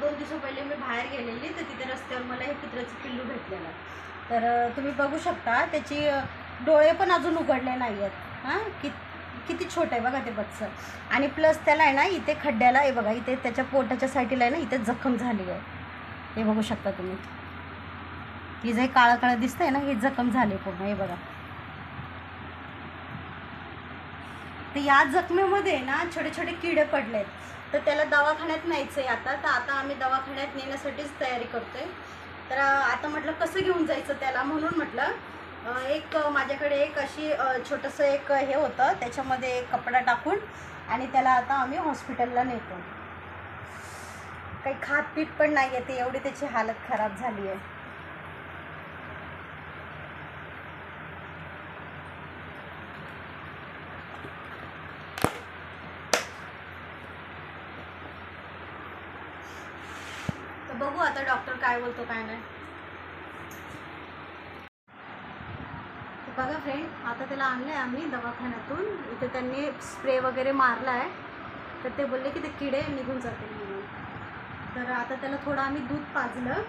दोन दिवसा पहिले मी बाहेर गेलेली तर तिथे रस्त्यावर मला हे कुत्र्याचं पिल्लू भेटलेलं. तर तुम्ही बघू शकता त्याची डोळे पण अजून उघडले नाही आहेत हां कि किती छोटं आहे बघा ते बच्चं. आणि प्लस त्याला आहे ना इथे खड्ड्याला आहे बघा इथे त्याच्या पोटाच्या साईडला आहे ना इथे जखम झाली आहे. हे बघू शकता तुम्ही. ही जे काळं काळं दिसतंय ना ही जखम झाली पूर्ण हे बघा. तर या जखमेमध्ये ना छोटे छोटे किडे पडलेत. तर त्याला दवाखान्यात न्यायचं आहे आता. तर आता आम्ही दवाखान्यात नेण्यासाठीच तयारी करतोय. तर आता म्हटलं कसं घेऊन जायचं त्याला म्हणून म्हटलं एक माझ्याकडे एक अशी छोटंसं एक हे होतं. त्याच्यामध्ये एक कपडा टाकून आणि त्याला आता आम्ही हॉस्पिटलला नेतो. काही खात पीत पण नाही येते एवढी त्याची हालत खराब झाली आहे बघू आता डॉक्टर काय बोलतो काय नाही. बघा फ्रेंड आता त्याला आणलं आहे आम्ही दवाखान्यातून. इथे त्यांनी स्प्रे वगैरे मारला आहे तर ते बोलले की ते किडे निघून जातील म्हणून. तर आता त्याला थोडं आम्ही दूध पाजलं.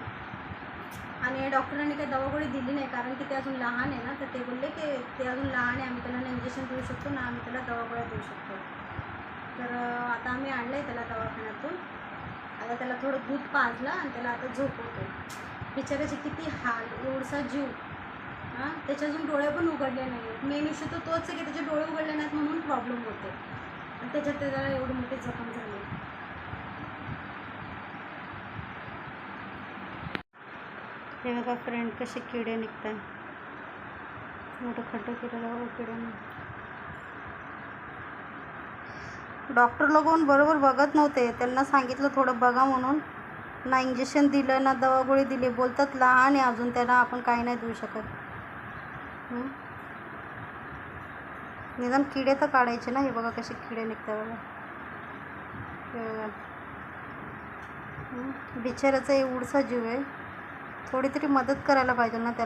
आणि डॉक्टरांनी काही दवागोळी दिली नाही कारण की ते अजून लहान आहे ना. तर ते बोलले की ते अजून लहान आहे आम्ही त्याला ना इंजेक्शन देऊ शकतो ना आम्ही त्याला दवागोळ्या देऊ शकतो. तर आता आम्ही आणलं आहे त्याला दवाखान्यातून. आता त्याला थोडं दूध पाजलं आणि त्याला आता झोपवतो. बिचाराचे किती हाल एवढसा जीव. हां? त्याचे अजून डोळे पण उघडले नाही आहेत मेन इश्यू तर तोच आहे की त्याचे डोळे उघडले नाहीत म्हणून प्रॉब्लेम होते आणि त्याच्यात त्याला एवढी मोठी जखम झाली. हे बघा फ्रेंड कसे किडे निघतात मोठं खड्डं केलेलं किडे किड्याने डॉक्टर लोक बरोबर बघत नव्हते. त्यांना सांगितलं थोडं बघा म्हणून. ना इंजेक्शन दिलं ना दवागोळी दिली. बोलतात लहान आहे अजून त्यांना आपण काही नाही देऊ शकत. निदान किडे तर काढायचे ना हे बघा कसे किडे निघतात बघा. हे? उडसा एवढसा जीव आहे. थोडी तरी मदत करायला पाहिजे ना त्याला.